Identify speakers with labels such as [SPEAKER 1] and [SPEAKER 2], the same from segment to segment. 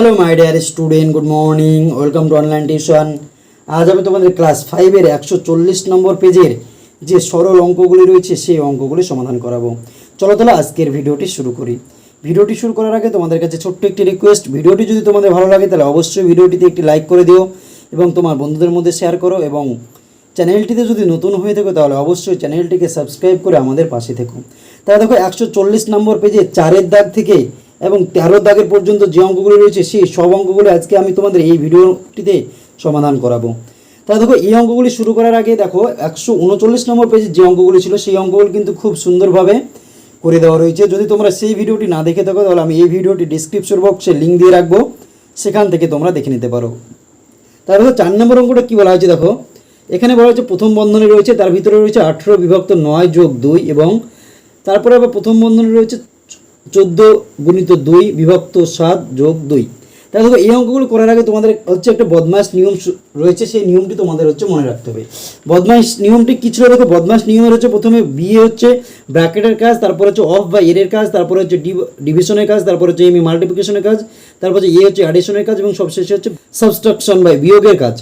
[SPEAKER 1] Hello my dear student good morning welcome to online tuition আজ আমি তোমাদের class ফাইভের একশো চল্লিশ নম্বর পেজের যে সরল অঙ্কগুলি রয়েছে, সেই অঙ্কগুলি সমাধান করাবো। চলো তাহলে আজকের ভিডিওটি শুরু করি। ভিডিওটি শুরু করার আগে তোমাদের কাছে ছোট্ট একটি রিকোয়েস্ট ভিডিওটি যদি তোমাদের ভালো লাগে, তাহলে অবশ্যই ভিডিওটিতে একটি লাইক করে দিও এবং তোমার বন্ধুদের মধ্যে শেয়ার করো এবং চ্যানেলটিতে যদি নতুন হয়ে থাকো, তাহলে অবশ্যই চ্যানেলটিকে সাবস্ক্রাইব করে আমাদের পাশে থেকো। তাহলে দেখো, একশো চল্লিশ নম্বর পেজে চারের দাগ থেকে এবং তেরো দাগের পর্যন্ত যে অঙ্কগুলি রয়েছে, সেই সব অঙ্কগুলো আজকে আমি তোমাদের এই ভিডিওটিতে সমাধান করাবো। তাহলে দেখো, এই অঙ্কগুলি শুরু করার আগে দেখো, একশো উনচল্লিশ নম্বর পেজে যে অঙ্কগুলি ছিল, সেই অঙ্কগুলি কিন্তু খুব সুন্দরভাবে করে দেওয়া রয়েছে। যদি তোমরা সেই ভিডিওটি না দেখে থাকো, তাহলে আমি এই ভিডিওটি ডিসক্রিপশন বক্সে লিঙ্ক দিয়ে রাখব। সেখান থেকে তোমরা দেখে নিতে পারো। তারপর চার নম্বর অঙ্কটা কী বলা হয়েছে দেখো? এখানে বলা হয়েছে প্রথম বন্ধনে রয়েছে, তার ভিতরে রয়েছে আঠেরো বিভক্ত নয় যোগ দুই এবং তারপরে আবার প্রথম বন্ধনে রয়েছে চোদ্দ গুণিত দুই বিভক্ত সাত যোগ দুই। তাহলে দেখো, এই অঙ্কগুলো করার আগে তোমাদের হচ্ছে একটা বদমাস নিয়ম রয়েছে, সেই নিয়মটি তোমাদের হচ্ছে মনে রাখতে হবে। বদমাস নিয়মটি কি ছিল? দেখো বদমাস নিয়মের হচ্ছে প্রথমে বিয়ে হচ্ছে ব্র্যাকেটের কাজ, তারপর হচ্ছে অফ বা এর কাজ, তারপর হচ্ছে ডিভিশনের কাজ, তারপর হচ্ছে এমি মাল্টিপ্লিকেশনের কাজ, তারপর হচ্ছে এ হচ্ছে অ্যাডিশনের কাজ, এবং সবশেষে হচ্ছে সাবস্ট্রাকশন বা বিয়োগের কাজ।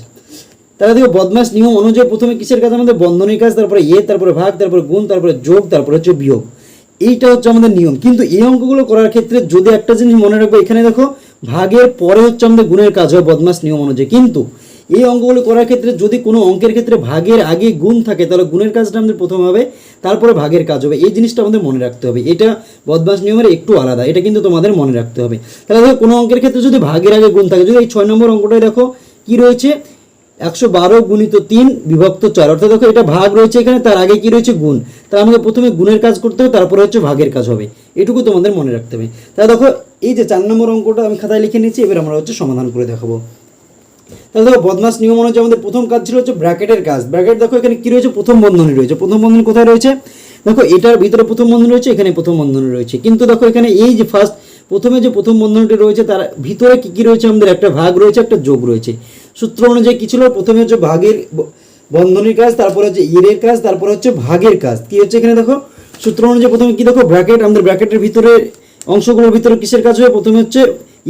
[SPEAKER 1] তাহলে দেখো বদমাস নিয়ম অনুযায়ী প্রথমে কিসের কাজ? আমাদের বন্ধনের কাজ, তারপরে এ তারপরে ভাগ, তারপরে গুণ, তারপরে যোগ, তারপরে হচ্ছে বিয়োগ। এইটা হচ্ছে আমাদের নিয়ম। কিন্তু এই অঙ্কগুলো করার ক্ষেত্রে যদি একটা জিনিস মনে রাখব, এখানে দেখো, ভাগের পরে হচ্ছে আমাদের গুণের কাজ হয়, বদমাস নিয়ম অনুযায়ী। কিন্তু এই অঙ্কগুলো করার ক্ষেত্রে যদি কোনো অঙ্কের ক্ষেত্রে ভাগের আগে গুণ থাকে, তাহলে গুণের কাজটা আমাদের প্রথম হবে, তারপরে ভাগের কাজ হবে। এই জিনিসটা আমাদের মনে রাখতে হবে। এটা বদমাস নিয়মের একটু আলাদা, এটা কিন্তু তোমাদের মনে রাখতে হবে। তাহলে দেখো, কোনো অঙ্কের ক্ষেত্রে যদি ভাগের আগে গুণ থাকে, যদি এই ছয় নম্বর অঙ্কটাই দেখো, কি রয়েছে? একশো বারো গুণিত তিন বিভক্ত চার। অর্থাৎ দেখো এটা ভাগ রয়েছে এখানে, তার আগে কি রয়েছে গুণ? তাহলে আমাকে প্রথমে গুণের কাজ করতে হবে, তারপরে হচ্ছে ভাগের কাজ হবে। এটুকু তোমাদের মনে রাখতে হবে। তাহলে দেখো, এই যে চার নম্বর অঙ্কটা আমি খাতায় লিখে নিয়েছি, এবার আমরা হচ্ছে সমাধান করে দেখাবো। তাহলে দেখো, বদমাস নিয়ম অনুযায়ী আমাদের প্রথম কাজ ছিল হচ্ছে ব্র্যাকেটের কাজ। ব্র্যাকেট দেখো, এখানে কি রয়েছে? প্রথম বন্ধনী রয়েছে। প্রথম বন্ধনী কোথায় রয়েছে? দেখো, এটার ভিতরে প্রথম বন্ধনী রয়েছে, এখানে প্রথম বন্ধনী রয়েছে। কিন্তু দেখো, এখানে এই যে ফার্স্ট প্রথমে যে প্রথম বন্ধনীটি রয়েছে, তার ভিতরে কি কি রয়েছে? আমাদের একটা ভাগ রয়েছে, একটা যোগ রয়েছে। সূত্র অনুযায়ী কি ছিল? প্রথমে হচ্ছে ভাগের বন্ধনীর কাজ, তারপরে হচ্ছে ইয়ের কাজ, তারপরে হচ্ছে ভাগের কাজ। কি হচ্ছে এখানে দেখো? সূত্র অনুযায়ী প্রথমে কি দেখো? ব্র্যাকেট আমাদের ব্র্যাকেটের ভিতরে অংশগুলোর ভিতরে কিসের কাজ হবে? প্রথমে হচ্ছে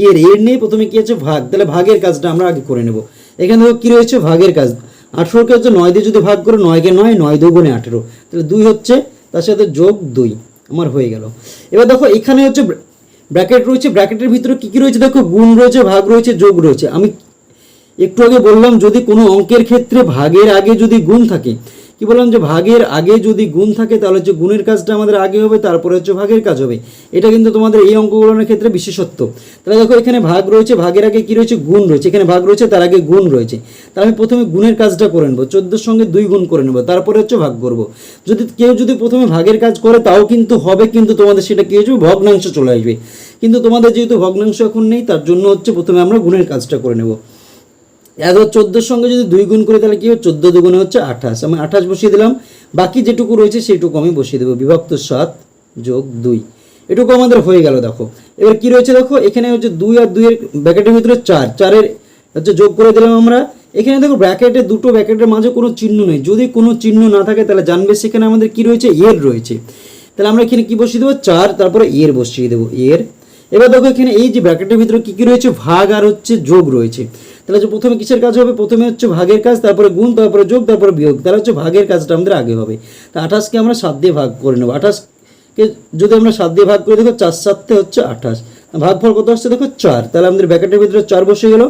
[SPEAKER 1] ইয়ের এর নিয়ে প্রথমে কি হচ্ছে ভাগ। তাহলে ভাগের কাজটা আমরা আগে করে নেব। এখানে দেখো কি রয়েছে? ভাগের কাজ। আঠেরোকে হচ্ছে নয় দিয়ে যদি ভাগ করো, নয়কে নয় নয় দুগুণে আঠেরো। তাহলে দুই হচ্ছে, তার সাথে যোগ দুই। আমার হয়ে গেল। এবার দেখো, এখানে হচ্ছে ব্র্যাকেট রয়েছে। ব্র্যাকেটের ভিতরে কি কি রয়েছে? দেখো, গুণ রয়েছে, ভাগ রয়েছে, যোগ রয়েছে। আমি একটু আগে বললাম, যদি কোনো অঙ্কের ক্ষেত্রে ভাগের আগে যদি গুণ থাকে, কি বললাম যে ভাগের আগে যদি গুণ থাকে, তাহলে হচ্ছে গুণের কাজটা আমাদের আগে হবে, তারপরে হচ্ছে ভাগের কাজ হবে। এটা কিন্তু তোমাদের এই অঙ্কগুলোর ক্ষেত্রে বিশেষত্ব। তাহলে দেখো, এখানে ভাগ রয়েছে, ভাগের আগে কি রয়েছে? গুণ রয়েছে। এখানে ভাগ রয়েছে, তার আগে গুণ রয়েছে। তাহলে আমি প্রথমে গুণের কাজটা করে নেব, চোদ্দোর সঙ্গে দুই গুণ করে নেব, তারপরে হচ্ছে ভাগ করব। যদি কেউ যদি প্রথমে ভাগের কাজ করে, তাও কিন্তু হবে, কিন্তু তোমাদের সেটা কি হয়ে যাবে? ভগ্নাংশ চলে আসবে। কিন্তু তোমাদের যেহেতু ভগ্নাংশ এখন নেই, তার জন্য হচ্ছে প্রথমে আমরা গুণের কাজটা করে নেব। এত চোদ্দোর সঙ্গে যদি দুই গুণ করে, তাহলে কি হবে? চোদ্দ দুগুণে হচ্ছে আঠাশ। আমি আঠাশ বসিয়ে দিলাম। বাকি যেটুকু রয়েছে, সেইটুকু আমি বসিয়ে দেবো। বিভক্ত সাত যোগ দুই। এটুকু আমাদের হয়ে গেল, দেখো। এবার কি রয়েছে, দেখো? এখানে হচ্ছে দুই আর দুইয়ের ব্র্যাকেটের ভিতরে চার। চারের হচ্ছে যোগ করে দিলাম আমরা। এখানে দেখো, ব্র্যাকেটে দুটো ব্র্যাকেটের মাঝে কোনো চিহ্ন নেই। যদি কোনো চিহ্ন না থাকে, তাহলে জানবে সেখানে আমাদের কি রয়েছে? এর রয়েছে। তাহলে আমরা এখানে কি বসিয়ে দেবো? চার, তারপরে এর বসিয়ে দেবো। এর এবার দেখো, এখানে এই যে ব্র্যাকেটের ভিতরে কি কি রয়েছে? ভাগ আর হচ্ছে যোগ রয়েছে। তাহলে হচ্ছে প্রথমে কিসের কাজ হবে? প্রথমে হচ্ছে ভাগের কাজ, তারপরে গুণ, তারপরে যোগ, তারপরে বিয়োগ। তাহলে হচ্ছে ভাগের কাজটা আমাদের আগে হবে। তা আঠাশকে আমরা সাত দিয়ে ভাগ করে নেব। আঠাশকে যদি আমরা সাত দিয়ে ভাগ করে, দেখো চার সাততে হচ্ছে আঠাশ। ভাগফল কত আসছে? দেখো চার। তাহলে আমাদের ব্যাকেটের ভিতরে চার বসে গেল।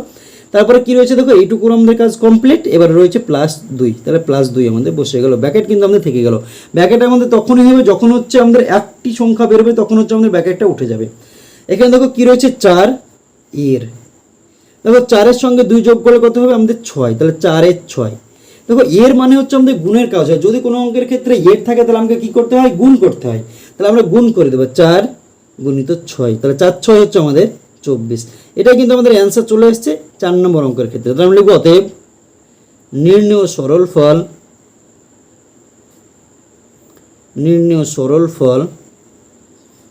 [SPEAKER 1] তারপরে কি রয়েছে? দেখো এইটুকু আমাদের কাজ কমপ্লিট এবার রয়েছে প্লাস দুই। তাহলে প্লাস দুই আমাদের বসে গেল। ব্যাকেট কিন্তু আমাদের থেকে গেল। ব্যাকেট আমাদের তখনই হবে যখন হচ্ছে আমাদের একটি সংখ্যা বেরোবে, তখন হচ্ছে আমাদের ব্যাকেটটা উঠে যাবে। এখানে দেখো কি রয়েছে? চার এর। দেখো চারের সঙ্গে দুই যোগ করলে কত হবে? আমাদের ছয়। তাহলে চারের ছয়। দেখো, এর মানে হচ্ছে আমাদের গুণের কাজ হয়। যদি কোনো অঙ্কের ক্ষেত্রে এর থাকে, তাহলে আমাকে কি করতে হয়? গুণ করতে হয়। তাহলে আমরা গুণ করে দেবো। চার গুণিত ছয়। তাহলে চার ছয় হচ্ছে আমাদের চব্বিশ। এটাই কিন্তু আমাদের অ্যান্সার চলে এসছে চার নম্বর অঙ্কের ক্ষেত্রে। তাহলে আমরা লিখব, অতএব নির্ণয় সরল ফল, নির্ণয় সরল ফল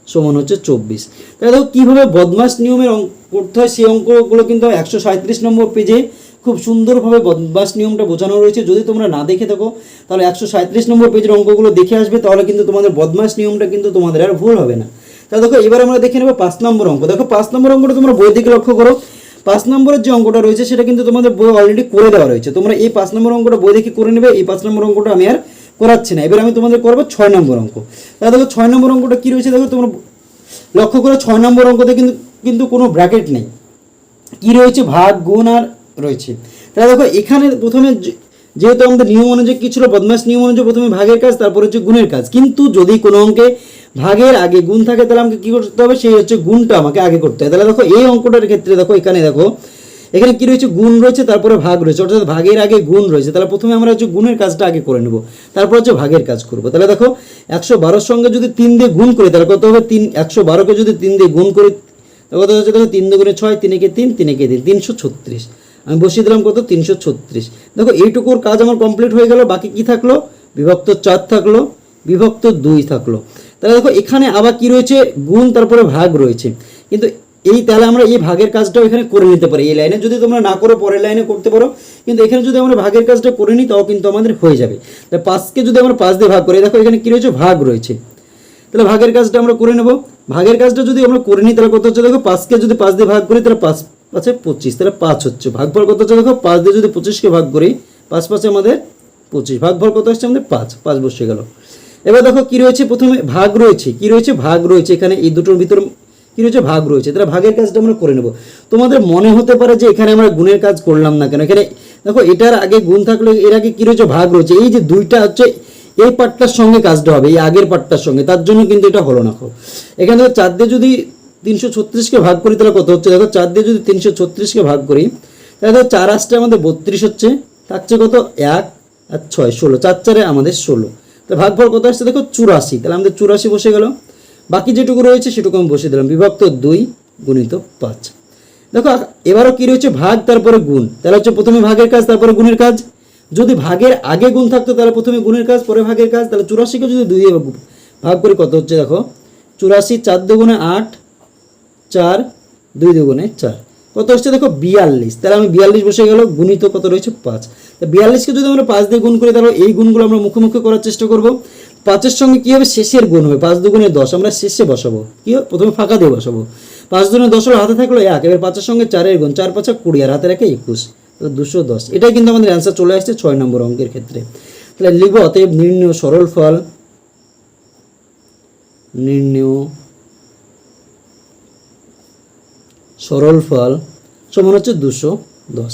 [SPEAKER 1] সমান হচ্ছে চব্বিশ। তাহলে দেখো, কীভাবে বদমাস নিয়মের করতে হয়। সেই অঙ্কগুলো কিন্তু একশো সাঁত্রিশ নম্বর পেজে খুব সুন্দরভাবে বদমাস নিয়মটা বোঝানো রয়েছে। যদি তোমরা না দেখে থাকো, তাহলে একশো সাঁত্রিশ নম্বর পেজের অঙ্কগুলো দেখে আসবে, তাহলে কিন্তু তোমাদের বদমাস নিয়মটা কিন্তু তোমাদের আর ভুল হবে না। তাহলে দেখো, এবার আমরা দেখে নেব পাঁচ নম্বর অঙ্ক। দেখো, পাঁচ নম্বর অঙ্কটা তোমরা বই দিকে লক্ষ্য করো। পাঁচ নম্বরের যে অঙ্কটা রয়েছে, সেটা কিন্তু তোমাদের বই অলরেডি করে দেওয়া রয়েছে। তোমরা এই পাঁচ নম্বর অঙ্কটা বই দেখে করে নেবে, এই পাঁচ নম্বর অঙ্কটা আমি আর করাচ্ছি না। এবার আমি তোমাদের করব ছয় নম্বর অঙ্ক। তাহলে দেখো, ছয় নম্বর অঙ্কটা কী রয়েছে? দেখো, তোমরা লক্ষ্য করে ছয় নম্বর অঙ্কতে কিন্তু কিন্তু কোনো ব্র্যাকেট নেই। কি রয়েছে? ভাগ, গুণ আর রয়েছে। তাহলে দেখো, এখানে প্রথমে যেহেতু আমাদের নিয়ম অনুযায়ী কী ছিল? বদমাস নিয়ম অনুযায়ী প্রথমে ভাগের কাজ, তারপর হচ্ছে গুণের কাজ। কিন্তু যদি কোনো অঙ্কে ভাগের আগে গুণ থাকে, তাহলে আমাকে কী করতে হবে? সেই হচ্ছে গুণটা আমাকে আগে করতে হয়। তাহলে দেখো, এই অঙ্কটার ক্ষেত্রে দেখো, এখানে দেখো এখানে কি রয়েছে? গুণ রয়েছে, তারপরে ভাগ রয়েছে। অর্থাৎ ভাগের আগে গুণ রয়েছে। তাহলে প্রথমে আমরা হচ্ছে গুণের কাজটা আগে করে নেব। তারপর হচ্ছে ভাগের কাজ করব। তাহলে দেখো, একশো বারোর সঙ্গে যদি তিন দিয়ে গুণ করি, তাহলে কত হবে? তিন, একশো বারোকে যদি তিন দিয়ে গুণ করি কত হচ্ছে? দেখো তিন দুগুণে ছয় তিনেকে তিন তিনেকে তিন, তিনশো ছত্রিশ। আমি বসিয়ে দিলাম কত? তিনশো ছত্রিশ। দেখো এইটুকুর কাজ আমার কমপ্লিট হয়ে গেল। বাকি কি থাকল? বিভক্ত চার থাকল, বিভক্ত দুই থাকল। তাহলে দেখো, এখানে আবার কি রয়েছে? গুণ, তারপরে ভাগ রয়েছে। কিন্তু এই তাহলে আমরা এই ভাগের কাজটাও এখানে করে নিতে পারি। এই লাইনে যদি তোমরা না করো, পরের লাইনে করতে পারো। কিন্তু এখানে যদি আমরা ভাগের কাজটা করে নিই, তাও কিন্তু আমাদের হয়ে যাবে। তাহলে পাঁচকে যদি আমরা পাঁচ দিয়ে ভাগ করি, দেখো এখানে কি রয়েছে? ভাগ রয়েছে। তাহলে ভাগের কাজটা আমরা করে নেব। ভাগের কাজটা যদি আমরা করে নিই, তাহলে কত হচ্ছে? দেখো, পাঁচকে যদি পাঁচ দিয়ে ভাগ করি, তাহলে পাঁচ পাঁচে পঁচিশ, তাহলে পাঁচ হচ্ছে। ভাগ ভাগফল কত হচ্ছে? দেখো, পাঁচ দিয়ে যদি পঁচিশকে ভাগ করি, পাঁচ পাঁচে আমাদের পঁচিশ। ভাগ ভাগফল কত হচ্ছে আমাদের পাঁচ। পাঁচ বসে গেল। এবার দেখো কি রয়েছে? প্রথমে ভাগ রয়েছে। কি রয়েছে? ভাগ রয়েছে। এখানে এই দুটোর ভিতর কি ভাগ রয়েছে, তাহলে ভাগের কাজটা আমরা করে নেব। তোমাদের মনে হতে পারে যে এখানে আমরা গুণের কাজ করলাম না কেন? এখানে দেখো, এটার আগে গুণ থাকলে এর আগে কি রয়েছে? ভাগ রয়েছে। এই যে দুইটা হচ্ছে, এই পার্টটার সঙ্গে কাজটা হবে, এই আগের পার্টটার সঙ্গে, তার জন্য কিন্তু এটা হলো না এখানে দেখো, চার দিয়ে যদি তিনশো ছত্রিশকে ভাগ করি, তাহলে কত হচ্ছে? দেখো, চার দিয়ে যদি তিনশো ছত্রিশকে ভাগ করি, তাহলে দেখো, চার আসতে আমাদের বত্রিশ হচ্ছে, থাকছে কত? এক আর ছয়, ষোলো। চার চারে আমাদের ষোলো। তো ভাগফল কত আসছে? দেখো, চুরাশি। তাহলে আমাদের চুরাশি বসে গেল। বাকি যেটুকু রয়েছে সেটুকু আমি বসে দিলাম। বিভক্ত দুই গুণিত পাঁচ। দেখো, এবারও কি রয়েছে? ভাগ, তারপরে গুণ। তাহলে হচ্ছে প্রথমে ভাগের কাজ, তারপরে গুণের কাজ। যদি ভাগের আগে গুণ থাকতো, তাহলে প্রথমে গুণের কাজ, পরে ভাগের কাজ। তাহলে চুরাশিকে যদি দুই ভাগ করি, কত হচ্ছে দেখো? চুরাশি চার দুগুণে আট, চার দুই দুগুণে চার। কত হচ্ছে দেখো? বিয়াল্লিশ। তাহলে আমি বিয়াল্লিশ বসে গেল, গুণিত কত রয়েছে? পাঁচ। বিয়াল্লিশকে যদি আমরা পাঁচ দিয়ে গুণ করি, তাহলে এই গুণগুলো আমরা মুখে মুখে করার চেষ্টা করব। পাঁচের সঙ্গে কী হবে? শেষের গুণ হবে। পাঁচ দুগুণে দশ, আমরা শেষে বসাবো। কী হবে? প্রথমে ফাঁকা দিয়ে বসাবো। পাঁচ দুগুণে দশ হলো হাতে থাকল এক, এবার পাঁচের সঙ্গে চারের গুণ, চার, পাঁচা কুড়ি, আর হাতে রাখে একুশ। তো দুশো দশ। এটাই কিন্তু আমাদের অ্যান্সার চলে আসছে ছয় নম্বর অঙ্কের ক্ষেত্রে। তাহলে লিখব অতএব নির্ণয় সরল ফল। নির্ণয় সরল ফল সমান হচ্ছে দুশো দশ।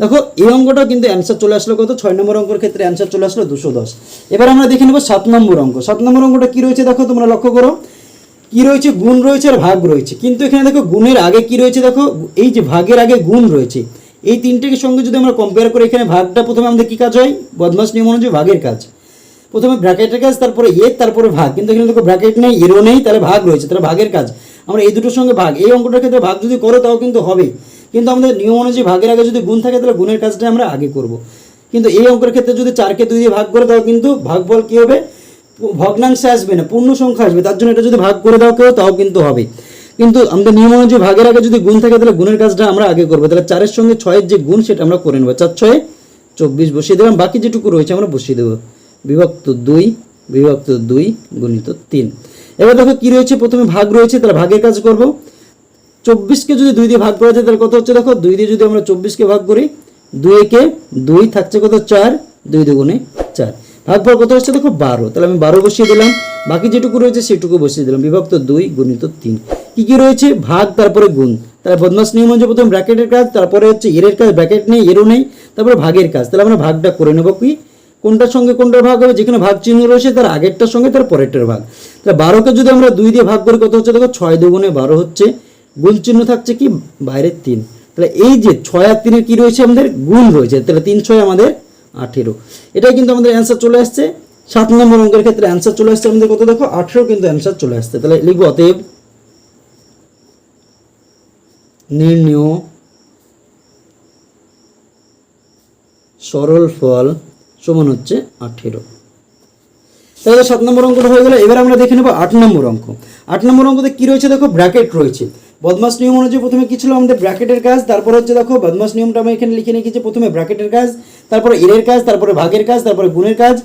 [SPEAKER 1] দেখো, এই অঙ্কটা কিন্তু অ্যান্সার চলে আসলো কত? ছয় নম্বর অঙ্কের ক্ষেত্রে অ্যান্সার চলে আসলো দুশো দশ। এবার আমরা দেখে নেব সাত নম্বর অঙ্ক। সাত নম্বর অঙ্কটা কী রয়েছে দেখো তোমরা লক্ষ্য করো। কি রয়েছে? গুণ রয়েছে আর ভাগ রয়েছে। কিন্তু এখানে দেখো, গুণের আগে কি রয়েছে দেখো? এই যে ভাগের আগে গুণ রয়েছে। এই তিনটের সঙ্গে যদি আমরা কম্পেয়ার করি এখানে ভাগটা প্রথমে আমাদের কী কাজ হয়? বদমাস নিয়ম অনুযায়ী ভাগের কাজ। প্রথমে ব্র্যাকেটের কাজ, তারপরে এর তারপরে ভাগ। কিন্তু এখানে দেখো ব্র্যাকেট নেই, এরও নেই, তাহলে ভাগ রয়েছে, তাহলে ভাগের কাজ। আমরা এই দুটোর সঙ্গে ভাগ। এই অঙ্কটার ক্ষেত্রে ভাগ যদি করো, তাও কিন্তু হবে কিন্তু আমাদের নিয়ম অনুযায়ী ভাগের আগে যদি গুণ থাকে তাহলে গুণের কাজটা আমরা আগে করব। কিন্তু এই অঙ্কের ক্ষেত্রে যদি চারকে দুই দিয়ে ভাগ করে তাও কিন্তু ভাগফল কী হবে? ভগ্নাংশে আসবে না, পূর্ণ সংখ্যা আসবে, তার জন্য এটা যদি ভাগ করে দাও কেউ, তাও কিন্তু হবে। কিন্তু আমাদের নিয়ম অনুযায়ী ভাগের আগে যদি গুণ থাকে তাহলে গুণের কাজটা আমরা আগে করব। তাহলে চারের সঙ্গে ছয়ের যে গুণ, সেটা আমরা করে নেব। চার, ছয়ে চব্বিশ বসিয়ে দিলাম, বাকি যেটুকু রয়েছে আমরা বসিয়ে দেবো। বিভক্ত দুই বিভক্ত দুই, গুণিত তিন। এবার দেখো কি রয়েছে, প্রথমে ভাগ রয়েছে, তাহলে ভাগের কাজ করব। চব্বিশকে যদি দুই দিয়ে ভাগ করা যায়, তাহলে কত হচ্ছে? দেখো, দুই দিয়ে যদি আমরা চব্বিশকে ভাগ করি, দুই একে দুই থাকছে কত? চার। দুই দুগুণে চার। ভাগফল কত হচ্ছে? দেখো, বারো। তাহলে আমি বারো বসিয়ে দিলাম। বাকি যেটুকু রয়েছে, সেটুকু বসিয়ে দিলাম। বিভক্ত দুই গুণিত তিন। কি কি রয়েছে? ভাগ, তারপরে গুণ। তাহলে বদমাস নিয়ম অনুযায়ী প্রথম ব্র্যাকেটের কাজ, তারপরে হচ্ছে এরের কাজ, ব্র্যাকেট নেই, এরও নেই, তারপরে ভাগের কাজ। তাহলে আমরা ভাগটা করে নেব কি? কোনটার সঙ্গে কোনটার ভাগ হবে? যেখানে ভাগ চিহ্ন রয়েছে, তার আগেরটার সঙ্গে তার পরেরটার ভাগ। তাহলে বারোকে যদি আমরা দুই দিয়ে ভাগ করি, কত হচ্ছে? দেখো, ছয় দুগুণে বারো হচ্ছে। গুণ চিহ্ন থাকছে কি? বাইরের তিন। তাহলে এই যে ছয় আর তিনের কি রয়েছে আমাদের? গুণ রয়েছে। তাহলে তিন ছয় আমাদের আঠেরো। এটাই কিন্তু আমাদের অ্যান্সার চলে আসছে। সাত নম্বর অঙ্কের ক্ষেত্রে অ্যান্সার চলে আসছে আমাদের কত দেখো? আঠেরো কিন্তু অ্যান্সার চলে আসছে। তাহলে লিখব অতএব নির্ণয় সরল ফল সমান হচ্ছে আঠেরো। তাহলে সাত নম্বর অঙ্কটা হয়ে গেল, এবার আমরা দেখে নেব আট নম্বর অঙ্ক। আট নম্বর অঙ্কতে কি রয়েছে দেখো? ব্র্যাকেট রয়েছে। বদমাস নিয়ম অনুযায়ী প্রথমে কি ছিল? আমাদের ব্র্যাকেটের কাজ, তারপর হচ্ছে দেখো, বদমাস নিয়মটা আমি এখানে লিখে রেখেছি প্রথমে ব্র্যাকেটের কাজ, তারপরে এরের কাজ, তারপরে ভাগের কাজ, তারপরে গুণের কাজ,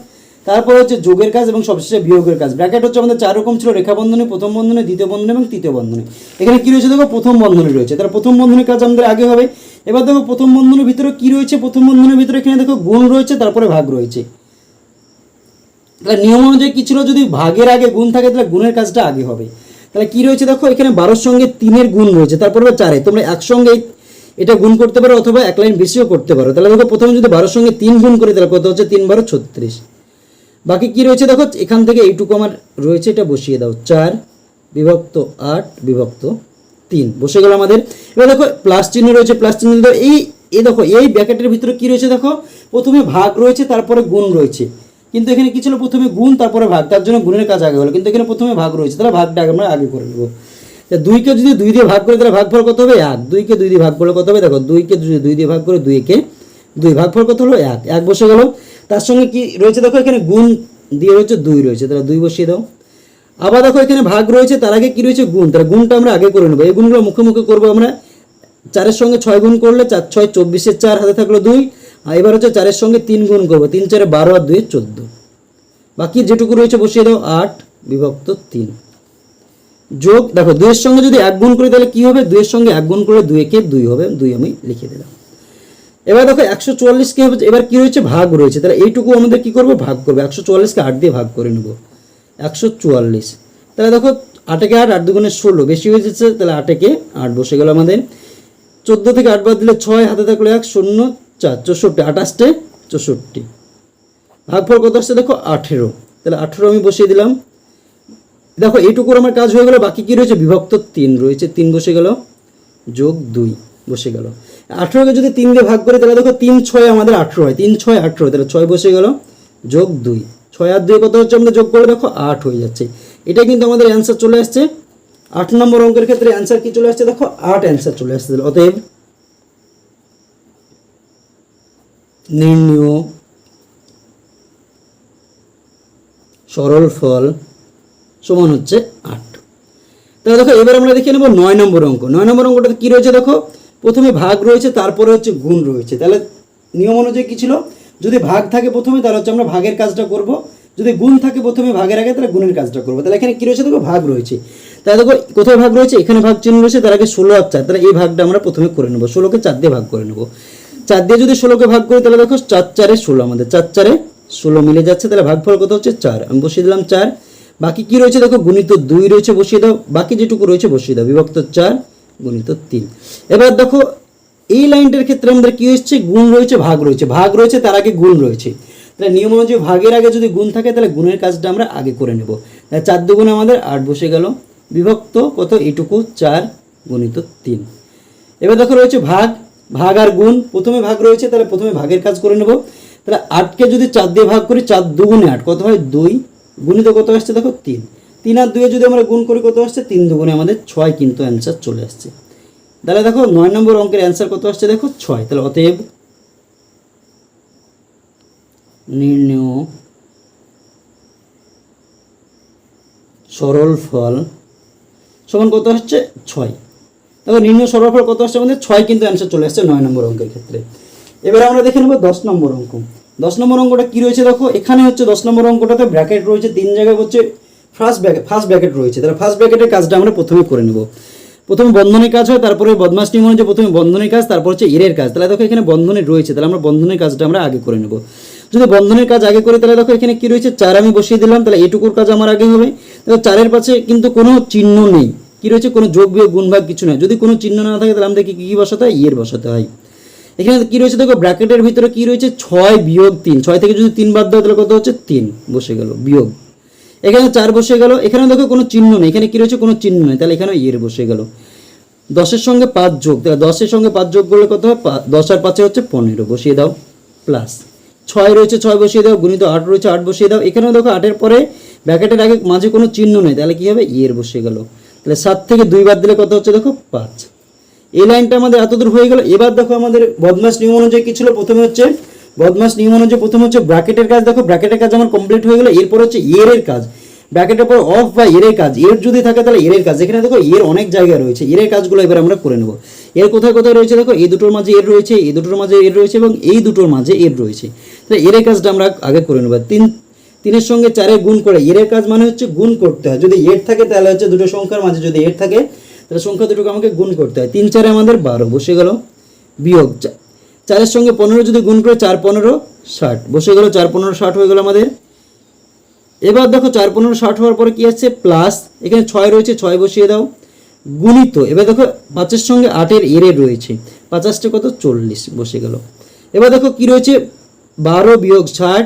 [SPEAKER 1] তারপর হচ্ছে যোগের কাজ এবং সবশেষে বিয়োগের কাজ। ব্র্যাকেট হচ্ছে আমাদের চার রকম ছিল, রেখা বন্ধনী, প্রথম বন্ধনী, দ্বিতীয় বন্ধনী এবং তৃতীয় বন্ধনী। এখানে কী রয়েছে দেখো? প্রথম বন্ধনী রয়েছে। তার প্রথম বন্ধনীর কাজ আমাদের আগে হবে। এবার দেখো, প্রথম বন্ধনীর ভিতরে কী রয়েছে? প্রথম বন্ধনীর ভিতরে এখানে দেখো, গুণ রয়েছে, তারপরে ভাগ রয়েছে। তাহলে নিয়ম অনুযায়ী কি ছিল? যদি ভাগের আগে গুণ থাকে, তাহলে গুণের কাজটা আগে হবে। তাহলে কি রয়েছে দেখো? এখানে বারোর সঙ্গে তিনের গুণ রয়েছে, তারপর তারপরে চারে। তোমরা একসঙ্গে এটা গুণ করতে পারো অথবা এক লাইন বেশিও করতে পারো। তাহলে দেখো, প্রথমে যদি বারোর সঙ্গে তিন গুণ করে, তাহলে কত হচ্ছে? তিন বারো ছত্রিশ। বাকি কি রয়েছে দেখো? এখান থেকে এইটুকু আমার রয়েছে, এটা বসিয়ে দাও। চার বিভক্ত আট বিভক্ত তিন। বসে গেল আমাদের। এবার দেখো, প্লাস চিহ্ন রয়েছে, প্লাস চিহ্ন। এই এই দেখো, এই ব্যাকেটের ভিতরে কি রয়েছে দেখো? প্রথমে ভাগ রয়েছে, তারপরে গুণ রয়েছে। কিন্তু এখানে কি ছিল? প্রথমে গুণ, তারপরে ভাগ। তার জন্য গুণের কাজ আগে হলো। কিন্তু এখানে প্রথমে ভাগ রয়েছে। তাহলে ভাগটা আগে আমরা আগে করে নেব। দুইকে যদি দুই দিয়ে ভাগ করে, তাহলে ভাগফল কত হবে? এক। দুইকে দুই দিয়ে ভাগ করলে কত হবে? দেখো, দুইকে যদি দুই দিয়ে ভাগ করে, দুইকে দুই। ভাগফল কত হলো? এক। এক বসে গেল। তার সঙ্গে কি রয়েছে? দেখো, এখানে গুণ দিয়ে রয়েছে দুই রয়েছে। তাহলে দুই বসিয়ে দাও। আবার দেখো, এখানে ভাগ রয়েছে। তার আগে কি রয়েছে? গুণ। তাহলে গুণটা আমরা আগে করে নেব। এই গুণগুলো মুখে মুখে করব আমরা। চারের সঙ্গে ছয় গুণ করলে চার, ছয়, চব্বিশের চার, হাতে থাকল দুই। এবার হচ্ছে চারের সঙ্গে তিন গুণ করব। তিন, চারে বারো আর দুই চোদ্দ। বাকি যেটুকু রয়েছে বসিয়ে দাও, আট বিভক্ত তিন। যোগ, দেখো, দুইয়ের সঙ্গে যদি এক গুণ করি, তাহলে কি হবে? দুইয়ের সঙ্গে এক গুণ করে দুই একে দুই হবে, দুই আমি লিখে দিলাম। এবার দেখো, একশো চুয়াল্লিশ কি হবে, এবার কি রয়েছে? ভাগ রয়েছে। তাহলে এইটুকু আমাদের কি করব? ভাগ করব। একশো চুয়াল্লিশকে আট দিয়ে ভাগ করে নেব। একশো চুয়াল্লিশ। তাহলে দেখো, আটেকে আট আট দুগুণে ষোলো। বেশি হয়ে যাচ্ছে, তাহলে আটেকে আট বসে গেল আমাদের। চোদ্দ থেকে আট বাদ দিলে ছয়, হাতে থাকল এক, শূন্য চার চৌষট্টি, আঠাশটে, চৌষট্টি। ভাগফল কত আসছে দেখো? আঠেরো। তাহলে আঠেরো আমি বসিয়ে দিলাম। দেখো, এইটুকুর আমার কাজ হয়ে গেল, বাকি কি রয়েছে? বিভক্ত তিন রয়েছে, তিন বসে গেল, যোগ দুই বসে গেল। আঠেরোকে যদি তিন দিয়ে ভাগ করি, তাহলে দেখো, তিন ছয় আমাদের আঠেরো হয়। তিন ছয়, আঠেরো, তাহলে ছয় বসে গেল, যোগ দুই। ছয় আর দুই কত হচ্ছে? আমাদের যোগ করে দেখো, আট হয়ে যাচ্ছে। এটা কিন্তু আমাদের অ্যান্সার চলে আসছে। আট নম্বর অঙ্কের ক্ষেত্রে অ্যান্সার কী চলে আসছে? দেখো, আট অ্যান্সার চলে আসছে। অতএব নির্ণয় সরল ফল সমান হচ্ছে আট। তাহলে দেখো, এবার আমরা দেখে নেব নয় নম্বর অঙ্ক। নয় নম্বর অঙ্কটাতে কী রয়েছে দেখো? প্রথমে ভাগ রয়েছে, তারপরে হচ্ছে গুণ রয়েছে। তাহলে নিয়ম অনুযায়ী কী ছিল? যদি ভাগ থাকে প্রথমে, তাহলে হচ্ছে আমরা ভাগের কাজটা করব। যদি গুণ থাকে প্রথমে ভাগের আগে, তাহলে গুণের কাজটা করব। তাহলে এখানে কী রয়েছে দেখো? ভাগ রয়েছে। তাহলে দেখো, কোথায় ভাগ রয়েছে? এখানে ভাগ চিহ্ন রয়েছে, তার আগে ষোলো আর চার। তাহলে এই ভাগটা আমরা প্রথমে করে নেব। ষোলোকে চার দিয়ে ভাগ করে নেব। চার দিয়ে যদি ষোলোকে ভাগ করি, তাহলে দেখো চার, চারে ষোলো আমাদের। চার, চারে ষোলো মিলে যাচ্ছে, তাহলে ভাগফল কত হচ্ছে? চার। আমি বসিয়ে দিলাম চার। বাকি কি রয়েছে? দেখো গুণিত দুই রয়েছে, বসিয়ে দাও। বাকি যেটুকু রয়েছে, বসিয়ে দাও। বিভক্ত চার, গুণিত তিন। এবার দেখো, এই লাইনটার ক্ষেত্রে আমাদের কি হচ্ছে গুণ রয়েছে, ভাগ রয়েছে। ভাগ রয়েছে, তার আগে গুণ রয়েছে। তাহলে নিয়ম অনুযায়ী ভাগের আগে যদি গুণ থাকে, তাহলে গুণের কাজটা আমরা আগে করে নেব। তাহলে চার দুগুণে আমাদের আট বসে গেল। বিভক্ত কত? এইটুকু, চার, গুণিত তিন। এবার দেখো রয়েছে ভাগ। ভাগ আর গুণ, প্রথমে ভাগ রয়েছে, তাহলে প্রথমে ভাগের কাজ করে নেব। তাহলে আটকে যদি চার দিয়ে ভাগ করি, চার দুগুণে আট, কত হয়? দুই। গুণিত কত আসছে দেখো? তিন। তিন আর দুয়ে যদি আমরা গুণ করি, কত আসছে? তিন দুগুণে আমাদের ছয়, কিন্তু অ্যান্সার চলে আসছে। তাহলে দেখো, নয় নম্বর অঙ্কের অ্যান্সার কত আসছে দেখো? ছয়। তাহলে অতএব নির্ণয় সরল ফল সমান কত হচ্ছে ছয়। দেখো নির্ণয় সরল ফল কত আসছে আমাদের? ছয় কিন্তু অ্যান্সার চলে আসছে নয় নম্বর অঙ্কের ক্ষেত্রে। এবারে আমরা দেখে নেব দশ নম্বর অঙ্ক। দশ নম্বর অঙ্কটা কী রয়েছে দেখো? এখানে হচ্ছে দশ নম্বর অঙ্কটাতে ব্র্যাকেট রয়েছে, তিন জায়গায় হচ্ছে ফার্স্ট ব্র্যাকেট ফার্স্ট ব্র্যাকেট রয়েছে। তাহলে ফার্স্ট ব্র্যাকেটের কাজটা আমরা প্রথমে করে নেব। প্রথমে বন্ধনের কাজ হয়, তারপরে বদমাস নিয়ম অনুযায়ী প্রথমে বন্ধনের কাজ, তারপর হচ্ছে এরের কাজ। তাহলে দেখো এখানে বন্ধনে রয়েছে, তাহলে আমরা বন্ধনের কাজটা আমরা আগে করে নেব। যদি বন্ধনের কাজ আগে করি, তাহলে দেখো এখানে কি রয়েছে? চার আমি বসিয়ে দিলাম, তাহলে এটুকুর কাজ আমার আগে হবে। দেখো চারের পাশে কিন্তু কোনো চিহ্ন নেই। কি রয়েছে? কোনো যোগ, বিয়োগ, গুণ, ভাগ কিছু নয় যদি কোনো চিহ্ন না থাকে, তাহলে আমাদের কি কী বসাতে হয়? ইয়ের বসাতে হয়। এখানে কি রয়েছে? দেখো, ব্র্যাকেটের ভিতরে কি রয়েছে? ছয় বিয়োগ তিন। ছয় থেকে যদি তিন বাদ দাও, তাহলে কত হচ্ছে? তিন। বসে গেল, বিয়োগ। এখানে চার বসে গেল। এখানে দেখো, কোনো চিহ্ন নেই। এখানে কি রয়েছে? কোনো চিহ্ন নেই। তাহলে এখানে ইয়ের বসে গেল। দশের সঙ্গে পাঁচ যোগ। দশের সঙ্গে পাঁচ যোগ করলে কত হয়? দশ আর পাঁচে হচ্ছে পনেরো। বসিয়ে দাও। প্লাস। ছয় রয়েছে, ছয় বসিয়ে দাও। গুণিত আট রয়েছে, আট বসিয়ে দাও। এখানেও দেখো, আটের পরে ব্র্যাকেটের আগে মাঝে কোনো চিহ্ন নেই। তাহলে কি হবে? ইয়ের বসে গেল। তাহলে সাত থেকে দুই বাদ দিলে কত হচ্ছে দেখো? পাঁচ। এই লাইনটা আমাদের এতদূর হয়ে গেল। এবার দেখো আমাদের বদমাস নিয়ম অনুযায়ী কি ছিল? প্রথমে হচ্ছে বদমাস নিয়ম অনুযায়ী প্রথমে হচ্ছে ব্র্যাকেটের কাজ। দেখো, ব্র্যাকেটের কাজ আমার কমপ্লিট হয়ে গেল। এরপর হচ্ছে এরের কাজ। ব্র্যাকেটের পর অফ বা এর কাজ। এর যদি থাকে তাহলে এর এর কাজ। এখানে দেখো, এর অনেক জায়গায় রয়েছে। এর কাজগুলো এবার আমরা করে নেব। এর কোথায় কোথায় রয়েছে দেখো? এই দুটোর মাঝে এর রয়েছে, এই দুটোর মাঝে এর রয়েছে এবং এই দুটোর মাঝে এর রয়েছে। তাহলে এর কাজটা আমরা আগে করে নেব। তিন তিনের সঙ্গে চারে গুণ করে এর কাজ মানে হচ্ছে গুণ করতে হয়। যদি এর থাকে, তাহলে হচ্ছে দুটো সংখ্যার মাঝে যদি এর থাকে, তাহলে সংখ্যা দুটোকে আমাকে গুণ করতে হয়। তিন চারে আমাদের বারো, বসে গেল বিয়োগ চারের সঙ্গে পনেরো যদি গুণ করে, চার পনেরো ষাট, বসে গেল চার পনেরো ষাট হয়ে গেল আমাদের। এবার দেখো চার পনেরো ষাট হওয়ার পরে কি আসছে? প্লাস, এখানে ছয় রয়েছে, ছয় বসিয়ে দাও। গুণিত, এবার দেখো পাঁচের সঙ্গে আটের এরে রয়েছে। পাঁচাশটা কত? চল্লিশ, বসে গেল। এবার দেখো কি রয়েছে? বারো বিয়োগ ষাট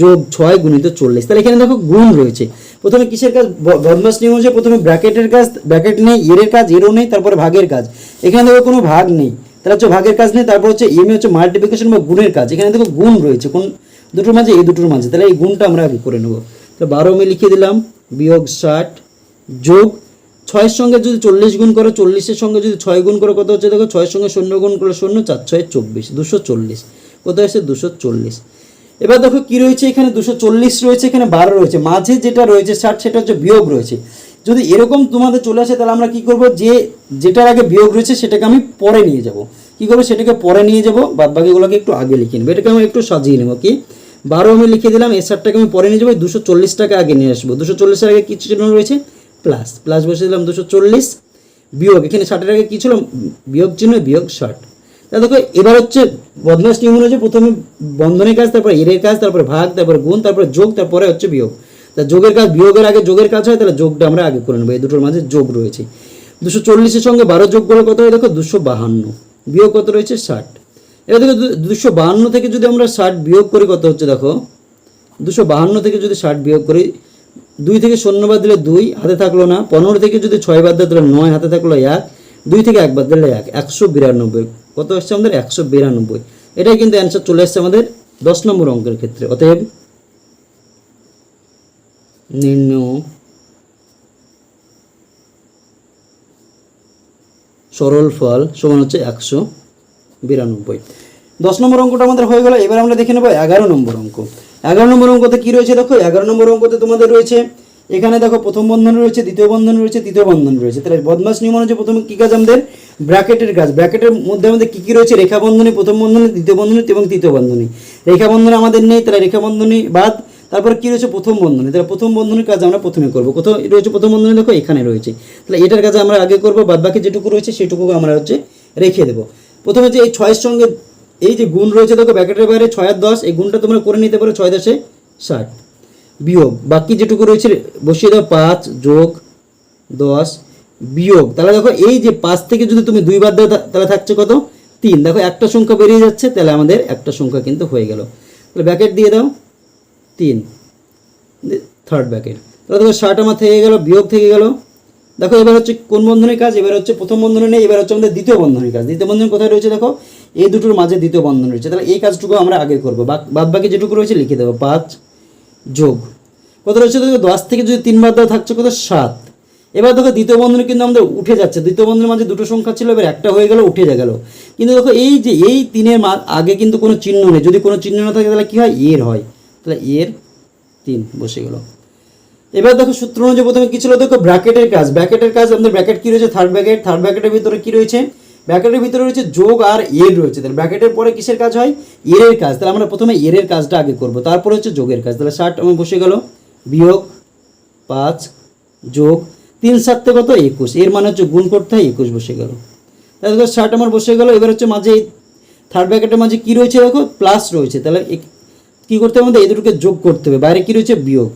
[SPEAKER 1] যোগ ছয় গুণিত চল্লিশ। তাহলে এখানে দেখো গুণ রয়েছে। প্রথমে কিসের কাজ? বদমাস নিয়ম হচ্ছে প্রথমে ব্র্যাকেটের কাজ, ব্র্যাকেট নেই এরের কাজ, এরও নেই, তারপরে ভাগের কাজ। এখানে দেখো কোনো ভাগ নেই। তাহলে হচ্ছে ভাগের কাজ নেই, তারপর হচ্ছে এম হচ্ছে মাল্টিপ্লিকেশন বা গুণের কাজ। এখানে দেখো গুণ রয়েছে, কোন দুটোর মাঝে, এই দুটোর মাঝে। তাহলে এই গুণটা আমরা আগে করে নেব। তো বারো আমি লিখে দিলাম, বিয়োগ ষাট যোগ ছয়ের সঙ্গে যদি চল্লিশ গুণ করো, চল্লিশের সঙ্গে যদি ছয় গুণ করো, কত হচ্ছে দেখো? ছয়ের সঙ্গে শূন্য গুণ করলে শূন্য, চার ছয় চব্বিশ, দুশো চল্লিশ। কত আসছে দুশো চল্লিশ। এবার দেখো কি রয়েছে এখানে? দুশো চল্লিশ রয়েছে, এখানে বারো রয়েছে। মাঝে যেটা রয়েছে, ষাট, সেটা হচ্ছে বিয়োগ রয়েছে। যদি এরকম তোমাদের চলে আসে, তাহলে আমরা কি করব? যে যেটার আগে বিয়োগ রয়েছে, সেটাকে আমি পরে নিয়ে যাব। কি করব? সেটাকে পরে নিয়ে যাব বাদ বাকিগুলোকে একটু আগে লিখে নেব। এটাকে আমি একটু সাজিয়ে নেব, কি? বারো আমি লিখে দিলাম এর ষাটটাকে আমি পরে নিয়ে যাব দুশো চল্লিশ টাকা আগে নিয়ে আসব। দুশো চল্লিশের আগে কিছু চিহ্ন রয়েছে প্লাস প্লাস বসে দিলাম দুশো চল্লিশ, বিয়োগ। এখানে ষাটের আগে কী ছিল? বিয়োগ চিহ্ন, বিয়োগ ষাট। দেখো, এবার হচ্ছে বদমাস নিয়ম হচ্ছে প্রথমে বন্ধনের কাজ, তারপরে এরের কাজ, তারপরে ভাগ, তারপরে গুণ, তারপরে যোগ, তারপরে হচ্ছে বিয়োগ। তা যোগের কাজ, বিয়োগের আগে যোগের কাজ হয়, তাহলে যোগটা আমরা আগে করে নেব। এই দুটোর মাঝে যোগ রয়েছে। দুশো চল্লিশের সঙ্গে বারো যোগ করলে কত হয়? দেখো, দুশো বাহান্ন। বিয়োগ কত রয়েছে? ষাট। এবার দেখো দুশো বাহান্ন থেকে যদি আমরা ষাট বিয়োগ করি, কত হচ্ছে দেখো? দুশো বাহান্ন থেকে যদি ষাট বিয়োগ করি, দুই থেকে শূন্য বাদ দিলে দুই, হাতে থাকল না। পনেরো থেকে যদি ছয় বাদ দিলে নয়, হাতে থাকল এক। দুই থেকে এক বাদ দিলে এক। একশো বিরানব্বই। কত আসছে আমাদের? একশো বিরানব্বই। এটাই কিন্তু অ্যান্সার চলে আসছে আমাদের দশ নম্বর অঙ্কের ক্ষেত্রে। অতএব নির্ণয় সরল ফল সমান হচ্ছে একশো বিরানব্বই। দশ নম্বর অঙ্কটা আমাদের হয়ে গেল। এবার আমরা দেখে নেব এগারো নম্বর অঙ্ক। এগারো নম্বর অঙ্কতে কী রয়েছে দেখো? এগারো নম্বর অঙ্কতে তোমাদের রয়েছে, এখানে দেখো প্রথম বন্ধন রয়েছে, দ্বিতীয় বন্ধন রয়েছে, তৃতীয় বন্ধন রয়েছে। তাহলে বদমাস নিয়ম হচ্ছে প্রথমে কী কাজ আমাদের? ব্র্যাকেটের কাজ। ব্র্যাকেটের মধ্যে আমাদের কী কী রয়েছে? রেখা বন্ধনী, প্রথম বন্ধনী, দ্বিতীয় বন্ধনী, এবং তৃতীয় বন্ধনী। রেখা বন্ধনী আমাদের নেই, তাহলে রেখা বন্ধনী বাদ। তারপরে কী রয়েছে? প্রথম বন্ধনী। তাহলে প্রথম বন্ধনীর কাজ আমরা প্রথমে করব। কোথাও রয়েছে প্রথম বন্ধনী? দেখো, এখানে রয়েছে। তাহলে এটার কাজ আমরা আগে করব। বাদ বাকি যেটুকু রয়েছে সেটুকু আমরা হচ্ছে রেখে দেবো। প্রথমে যে এই ছয়ের সঙ্গে এই যে গুণ রয়েছে, দেখো, ব্র্যাকেটের বাইরে ছয় আর দশ, এই গুণটা তোমরা করে নিতে পারো ছয় দশে ষাট। বিয়োগ। বাকি যেটুকু রয়েছে, বসিয়ে দাও, পাঁচ যোগ দশ। বিয়োগ। তাহলে দেখো এই যে পাঁচ থেকে যদি তুমি দুই বাদ দাও তাহলে থাকছে কত? তিন। দেখো একটা সংখ্যা বেরিয়ে যাচ্ছে, তাহলে আমাদের একটা সংখ্যা কিন্তু হয়ে গেল। তাহলে ব্যাকেট দিয়ে দাও। তিন। থার্ড ব্যাকেট তাহলে দেখো ষাট আমার থেকে গেল, বিয়োগ থেকে গেল। দেখো এবার হচ্ছে কোন বন্ধনের কাজ? এবার হচ্ছে প্রথম বন্ধনে নেই, এবার হচ্ছে আমাদের দ্বিতীয় বন্ধনের কাজ। দ্বিতীয় বন্ধন কোথায় রয়েছে দেখো? এই দুটোর মাঝে দ্বিতীয় বন্ধন রয়েছে। তাহলে এই কাজটুকু আমরা আগে করব। বাদ বাকি যেটুকু রয়েছে লিখে দেবো। পাঁচ যোগ। কত রয়েছে দেখো? দশ থেকে যদি তিন বাদ দেওয়া থাকছে কত? সাত। এবার দেখো দ্বিতীয় বন্ধনে কিন্তু আমাদের উঠে যাচ্ছে। দ্বিতীয় বন্ধনের মাঝে দুটো সংখ্যা ছিল, এবার একটা হয়ে গেল, উঠে যা গেল। কিন্তু দেখো এই যে, এই তিনের মা আগে কিন্তু কোনো চিহ্ন নেই। যদি কোনো চিহ্ন না থাকে তাহলে কী হয়? এর হয়। তাহলে এর তিন বসে গেল। এবার দেখো সূত্র অনুযায়ী প্রথমে কি ছিল? দেখো ব্র্যাকেটের কাজ। ব্র্যাকেটের কাজ আমাদের ব্র্যাকেট কী রয়েছে? Third bracket. থার্ড ব্র্যাকেটের ভিতরে কী রয়েছে? ব্র্যাকেটের ভিতরে রয়েছে যোগ আর এর রয়েছে। তাহলে ব্র্যাকেটের পরে কিসের কাজ হয়? এরের কাজ। তাহলে আমরা প্রথমে এরের কাজটা আগে করব। তারপরে হচ্ছে যোগের কাজ। তাহলে ষাট আমার বসে গেল। বিয়োগ পাঁচ যোগ তিন সাততে কত? একুশ। এর মানে হচ্ছে গুণ করতে হয়, একুশ বসে গেল। তাহলে দেখো ষাট আমার বসে গেল, এবার হচ্ছে মাঝে থার্ড ব্র্যাকেটের মাঝে কী রয়েছে দেখো? প্লাস রয়েছে। তাহলে কী করতে হবে? আমাদের এই দুটোকে যোগ করতে হবে। বাইরে কী রয়েছে? বিয়োগ।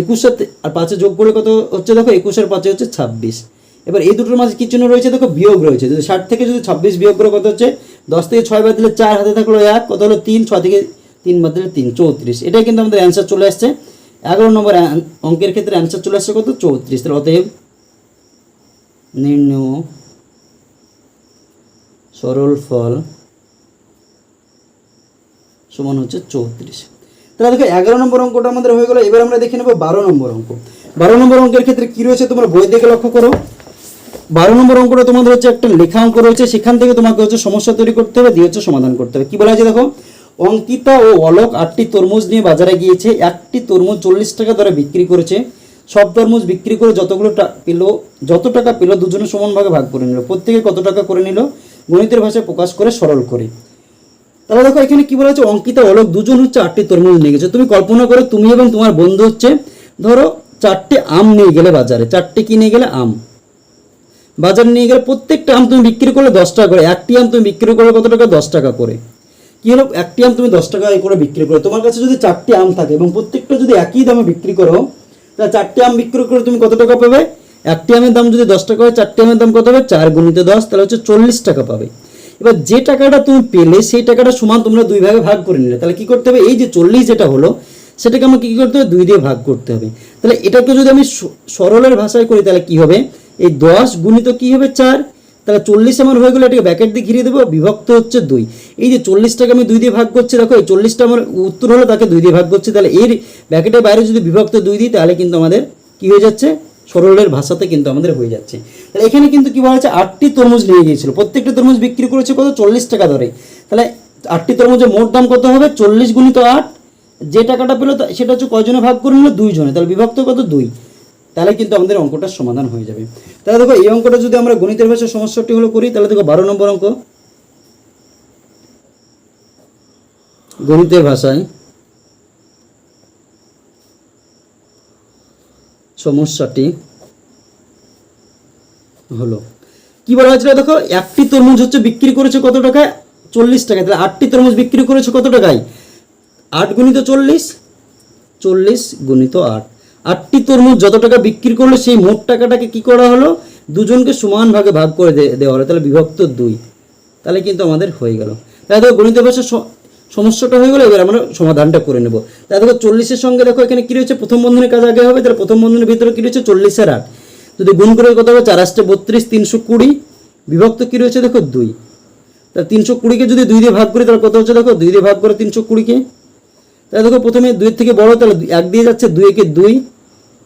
[SPEAKER 1] একুশ সাথে আর পাঁচে যোগ করে কত হচ্ছে দেখো? একুশ আর পাঁচে হচ্ছে ছাব্বিশ। এবার এই দুটোর মাঝে কি চিহ্ন রয়েছে? দেখো, বিয়োগ রয়েছে। যদি ষাট থেকে যদি ছাব্বিশ বিয়োগ করে, কত হচ্ছে? দশ থেকে ছয় বাদ দিলে চার, হাতে থাকল এক। কত হলো? তিন। ছয় থেকে তিন বাদ দিলে তিন, চৌত্রিশ। এটাই কিন্তু আমাদের অ্যান্সার চলে আসছে। এগারো নম্বর অঙ্কের ক্ষেত্রে অ্যান্সার চলে আসছে কত? চৌত্রিশ। তাহলে অতএব নির্ণয় সরল ফল সমান হচ্ছে চৌত্রিশ। তাহলে দেখো, এগারো নম্বর অঙ্কটা আমাদের হয়ে গেলো। এবার আমরা দেখে নেব বারো নম্বর অঙ্ক। বারো নম্বর অঙ্কের ক্ষেত্রে কী রয়েছে তোমরা বই দেখে লক্ষ্য করো। বারো নম্বর অঙ্কটা তোমাদের হচ্ছে একটা লেখা অঙ্ক রয়েছে। সেখান থেকে তোমাকে হচ্ছে সমস্যা তৈরি করতে হবে, দিয়ে হচ্ছে সমাধান করতে হবে। কি বলা আছে দেখো? অঙ্কিতা ও অলোক আটটি তরমুজ নিয়ে বাজারে গিয়েছে। একটি তরমুজ চল্লিশ টাকা দরে বিক্রি করেছে। সব তরমুজ বিক্রি করে যতগুলো পেল, যত টাকা পেল দুজনে সমানভাগে ভাগ করে নিল। প্রত্যেকে কত টাকা করে নিল? গণিতের ভাষায় প্রকাশ করে সরল করে। তাহলে দেখো, এখানে কি বলা হচ্ছে অঙ্কিতা অলোক দুজন হচ্ছে আটটি তরমুজ নিয়ে গেছে। তুমি কল্পনা করো, তুমি এবং তোমার বন্ধু হচ্ছে, ধরো চারটে আম নিয়ে গেলে বাজারে। চারটে কি নিয়ে গেলে? আম। বাজার নিয়ে গেলে প্রত্যেকটা আম তুমি বিক্রি করলে দশ টাকা করে। একটি আম তুমি বিক্রি করলে কত টাকা? দশ টাকা করে। কি হলো? একটি আম তুমি দশ টাকা করে বিক্রি করো তোমার কাছে যদি চারটি আম থাকে এবং প্রত্যেকটা যদি একই দামে বিক্রি করো তাহলে চারটি আম বিক্রি করে তুমি কত টাকা পাবে? একটি আমের দাম যদি দশ টাকা হয়, চারটি আমের দাম কত হবে? চার গুণিত দশ, তাহলে হচ্ছে চল্লিশ টাকা পাবে। এবার যে টাকাটা তুমি পেলে, সেই টাকাটা সমান তোমরা দুই ভাগে ভাগ করে নিলে। তাহলে কী করতে হবে? এই যে চল্লিশ যেটা হলো, সেটাকে আমাকে কী করতে হবে? দুই দিয়ে ভাগ করতে হবে। তাহলে এটাকে যদি আমি সরলের ভাষায় করি, তাহলে কী হবে? এই দশ গুণিত কী হবে? চার। তাহলে চল্লিশ আমার হয়ে গেলে এটাকে ব্যাকেট দিয়ে ঘিরিয়ে দেবো, বিভক্ত হচ্ছে দুই। এই যে চল্লিশটাকে আমি দুই দিয়ে ভাগ করছি, দেখো এই চল্লিশটা আমার উত্তর হলো তাকে দুই দিয়ে ভাগ করছি, তাহলে এর ব্যাকেটের বাইরে যদি বিভক্ত দুই দিই, তাহলে কিন্তু আমাদের কি হয়ে যাচ্ছে? সরলের ভাষাতে কিন্তু আমাদের হয়ে যাচ্ছে। তাহলে এখানে কিন্তু কি বলা হচ্ছে আটটি তরমুজ নিয়ে গিয়েছিল। প্রত্যেকটা তরমুজ বিক্রি করেছে কত? চল্লিশ টাকা ধরে তাহলে আটটি তরমুজের মোট দাম কত হবে? চল্লিশ গুণিত আট, যে টাকাটা পেল সেটা হচ্ছে কয়জনে ভাগ করে নিল? দুইজনে। তাহলে বিভক্ত কত? দুই। তাহলে কিন্তু আমাদের অঙ্কটার সমাধান হয়ে যাবে। তাহলে দেখো, এই অঙ্কটা যদি আমরা গণিতের ভাষায় সমস্যাটি হলো করি, তাহলে দেখো বারো নম্বর অঙ্ক। গণিতের ভাষায় সমস্যাটি হলো। কি বলা হয়েছিল দেখো, একটি তরমুজ হচ্ছে বিক্রি করেছে কত টাকায়? চল্লিশ টাকায়। তাহলে আটটি তরমুজ বিক্রি করেছে কত টাকায়? আট গুণিত চল্লিশ চল্লিশ গুণিত আট। আটটি তরমুজ যত টাকা বিক্রি করল, সেই মোট টাকাটাকে কি করা হলো? দুজনকে সমান ভাগে ভাগ করে দেওয়া হলো। তাহলে বিভক্ত দুই। তাহলে কিন্তু আমাদের হয়ে গেল। তাহলে দেখো গণিত ভাষা সমস্যাটা হয়ে গেলো, এবার আমরা সমাধানটা করে নেব। তাহলে দেখো চল্লিশের সঙ্গে দেখো এখানে কী রয়েছে? প্রথম বন্ধনের কাজ আগে হবে, তাহলে প্রথম বন্ধনের ভিতরে কী রয়েছে? চল্লিশের আট। যদি গুণ করে কত হবে চার আসতে বত্রিশ, তিনশো কুড়ি। বিভক্ত কী রয়েছে? দেখো দুই। তাহলে তিনশো কুড়িকে যদি দুই দিয়ে ভাগ করি, তাহলে কত হচ্ছে দেখো? দুই দিয়ে ভাগ করে তিনশো কুড়িকে। তাহলে দেখো প্রথমে দুইয়ের থেকে বড়, তাহলে এক দিয়ে যাচ্ছে দুই একে দুই।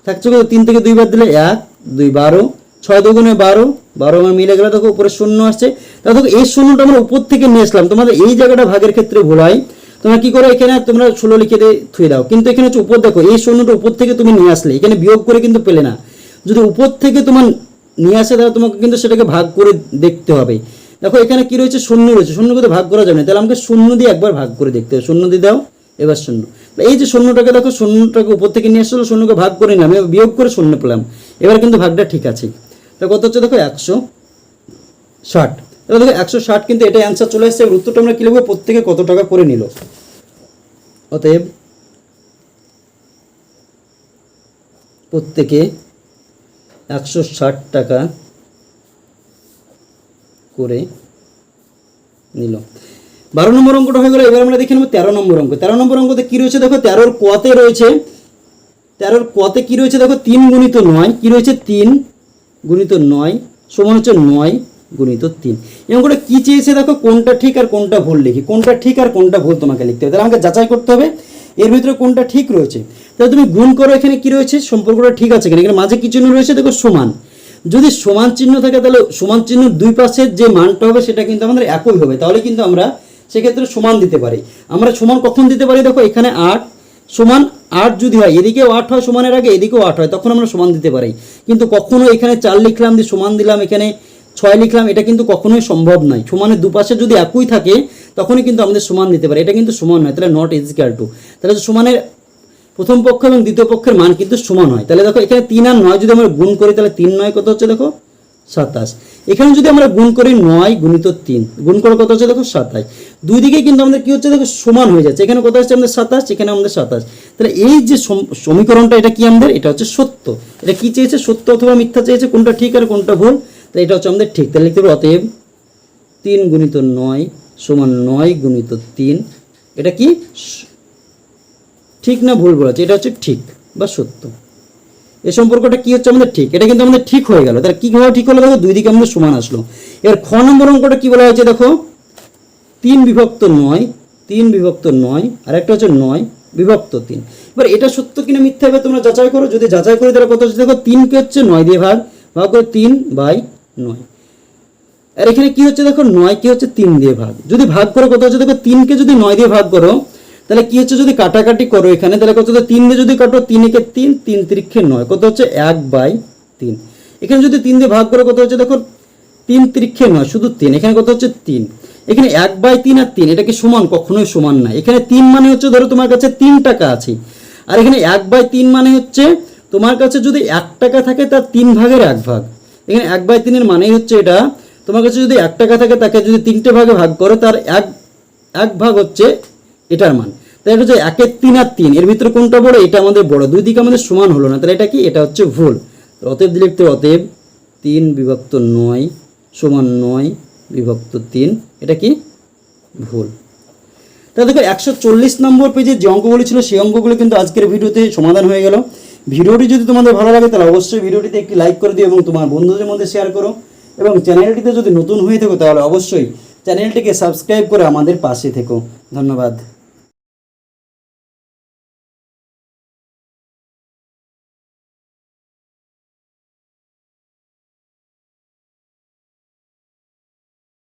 [SPEAKER 1] থাকছে কত? তিন থেকে দুইবার দিলে এক, দুই বারো, ছয় দুগুণে বারো বারো আমার মিলে গেলে দেখো উপরে শূন্য আসছে। তাহলে দেখো এই শূন্যটা আমরা উপর থেকে নিয়ে আসলাম। তোমাদের এই জায়গাটা ভাগের ক্ষেত্রে ভুল হয়। তোমরা কি করো এখানে? তোমরা ষোলো লিখে দিয়ে থুয়ে দাও। কিন্তু এখানে হচ্ছে উপর দেখো, এই শূন্যটা উপর থেকে তুমি নিয়ে আসলে। এখানে বিয়োগ করে কিন্তু পেলে না। যদি উপর থেকে তোমার নিয়ে আসে, তাহলে তোমাকে কিন্তু সেটাকে ভাগ করে দেখতে হবে। দেখো এখানে কি রয়েছে? শূন্য রয়েছে। শূন্য করে ভাগ করা যাবে না। তাহলে আমাকে শূন্য দিয়ে একবার ভাগ করে দেখতে হবে। শূন্য দিয়ে দাও। এবার শূন্য। এই যে শূন্যটাকে দেখো, শূন্যটাকে উপর থেকে নিয়ে আসলো শূন্যকে ভাগ করে নিলাম, এবার বিয়োগ করে শূন্য পেলাম। এবার কিন্তু ভাগটা ঠিক আছে। তা কত হচ্ছে দেখো, একশো ষাট। এবার দেখো, একশো ষাট কিন্তু এটাই অ্যান্সার চলে এসেছে, এবার উত্তরটা আমরা কি লিখব? প্রত্যেকে কত টাকা করে নিল? অতএব প্রত্যেকে একশো ষাট টাকা করে নিল। বারো নম্বর অঙ্কটা হয়ে গেল, এবার আমরা দেখে নেব তেরো নম্বর অঙ্ক। তেরো নম্বর অঙ্কতে কী রয়েছে দেখো, তেরোর কোয়াতে রয়েছে, তেরোর কোয়াতে কী রয়েছে দেখো, তিন গুণিত নয়, কি রয়েছে তিন গুণিত নয়, সমান হচ্ছে নয় গুণিত তিন। এই অঙ্কটা কি চেয়েছে দেখো, কোনটা ঠিক আর কোনটা ভুল লিখি। কোনটা ঠিক আর কোনটা ভুল তোমাকে লিখতে হবে। তাহলে আমাকে যাচাই করতে হবে, এর ভিতরে কোনটা ঠিক রয়েছে। তাহলে তুমি গুণ করো এখানে কী রয়েছে, সম্পর্কটা ঠিক আছে কিনা। এখানে মাঝে কি চিহ্ন রয়েছে দেখো, সমান। যদি সমান চিহ্ন থাকে তাহলে সমান চিহ্ন দুই পাশের যে মানটা হবে সেটা কিন্তু আমাদের একই হবে। তাহলে কিন্তু আমরা সেক্ষেত্রে সমান দিতে পারি। আমরা সমান কখন দিতে পারি? দেখো, এখানে আট সমান আট যদি হয়, এদিকেও আট হয় সমানের আগে, এদিকেও আট হয়, তখন আমরা সমান দিতে পারি। কিন্তু কখনো এখানে চার লিখলাম, দিয়ে সমান দিলাম, এখানে ছয় লিখলাম, এটা কিন্তু কখনোই সম্ভব নয়। সমানের দুপাশে যদি একই থাকে, তখনই কিন্তু আমাদের সমান দিতে পারে। এটা কিন্তু সমান নয়, তাহলে নট ইজ ইজিক্যাল টু তাহলে সমানের প্রথম পক্ষ এবং দ্বিতীয় পক্ষের মান কিন্তু সমান হয়। তাহলে দেখো, এখানে তিন আর নয় যদি আমরা গুণ করি, তাহলে তিন নয় কত হচ্ছে দেখো? সাতাশ। এখানে যদি আমরা গুণ করি নয় গুণিত তিন, গুণ করে কত হচ্ছে দেখো সাতাশ। দুই দিকে কিন্তু আমাদের কি হচ্ছে দেখো সমান হয়ে যাচ্ছে। এখানে কত হচ্ছে আমাদের সাতাশ, এখানে আমাদের সাতাশ। তাহলে এই যে সম- সমীকরণটা এটা কি আমাদের? এটা হচ্ছে সত্য। এটা কি চেয়েছে? সত্য অথবা মিথ্যা চেয়েছে? কোনটা ঠিক আর কোনটা ভুল? তাহলে এটা হচ্ছে আমাদের ঠিক। তাহলে লিখতে পারব অতএব তিন গুণিত নয় সমান নয় গুণিত তিন। এটা কি? ঠিক না ভুল বলেছে। এটা হচ্ছে ঠিক বা সত্য। এই সম্পর্কটা কি হচ্ছে আমাদের ঠিক? এটা কিন্তু আমাদের ঠিক হয়ে গেল। তাহলে কীভাবে ঠিক হলো দেখো? দুই দিকে আমাদের সমান আসলো। এবার খ নম্বর অঙ্কটা কি বলা হয়েছে দেখো? তিন বিভক্ত নয়, তিন বিভক্ত নয়, আর একটা হচ্ছে নয় বিভক্ত তিন। এবার এটা সত্য কিনা মিথ্যা হবে তোমরা যাচাই করো। যদি যাচাই করে তাহলে কত হচ্ছে? দেখো তিনকে হচ্ছে নয় দিয়ে ভাগ ভাগ করে তিন বাই নয়। আর এখানে কি হচ্ছে দেখো? নয় কি হচ্ছে তিন দিয়ে ভাগ। যদি ভাগ করো কত হচ্ছে? দেখো তিনকে যদি নয় দিয়ে ভাগ করো তাহলে কি হচ্ছে? যদি কাটাকাটি করো এখানে, তাহলে কত হচ্ছে? তিন দিয়ে যদি কাটো, তিন একে তিন তিন তিরিক্ষে নয়। কত হচ্ছে? এক বাই তিন। এখানে যদি তিন দিয়ে ভাগ করো, কত হচ্ছে? দেখো তিন তিরিক্ষে নয়, শুধু তিন। এখানে কত হচ্ছে? তিন। এখানে এক বাই তিন আর তিন এটা কি সমান, কখনোই সমান না এখানে তিন মানে হচ্ছে, ধরো তোমার কাছে তিন টাকা আছে। আর এখানে এক বাই তিন মানে হচ্ছে, তোমার কাছে যদি এক টাকা থাকে, তার তিন ভাগের এক ভাগ। এখানে এক বাই তিনের মানেই হচ্ছে এটা, তোমার কাছে যদি এক টাকা থাকে, তাকে যদি তিনটে ভাগে ভাগ করো, তার এক এক ভাগ হচ্ছে এটার মান। তাই এটা হচ্ছে একের তিন আর তিন, এর ভিতরে কোনটা বড়? এটা আমাদের বড়। দুই দিকে আমাদের সমান হলো না। তাহলে এটা কি? এটা হচ্ছে ভুল। অতএব দিলে অতএব তিন বিভক্ত নয় সমান নয় বিভক্ত তিন। এটা কি? ভুল। তাহলে দেখো, একশো চল্লিশ নম্বর পেজে যে অঙ্কগুলি ছিল সেই অঙ্কগুলো কিন্তু আজকের ভিডিওতে সমাধান হয়ে গেল। ভিডিওটি যদি তোমাদের ভালো লাগে, তাহলে অবশ্যই ভিডিওটিতে একটি লাইক করে দিও এবং তোমার বন্ধুদের মধ্যে শেয়ার করো। এবং চ্যানেলটিতে যদি নতুন হয়ে থাকো, তাহলে অবশ্যই চ্যানেলটিকে সাবস্ক্রাইব করে আমাদের পাশে থেকো। ধন্যবাদ।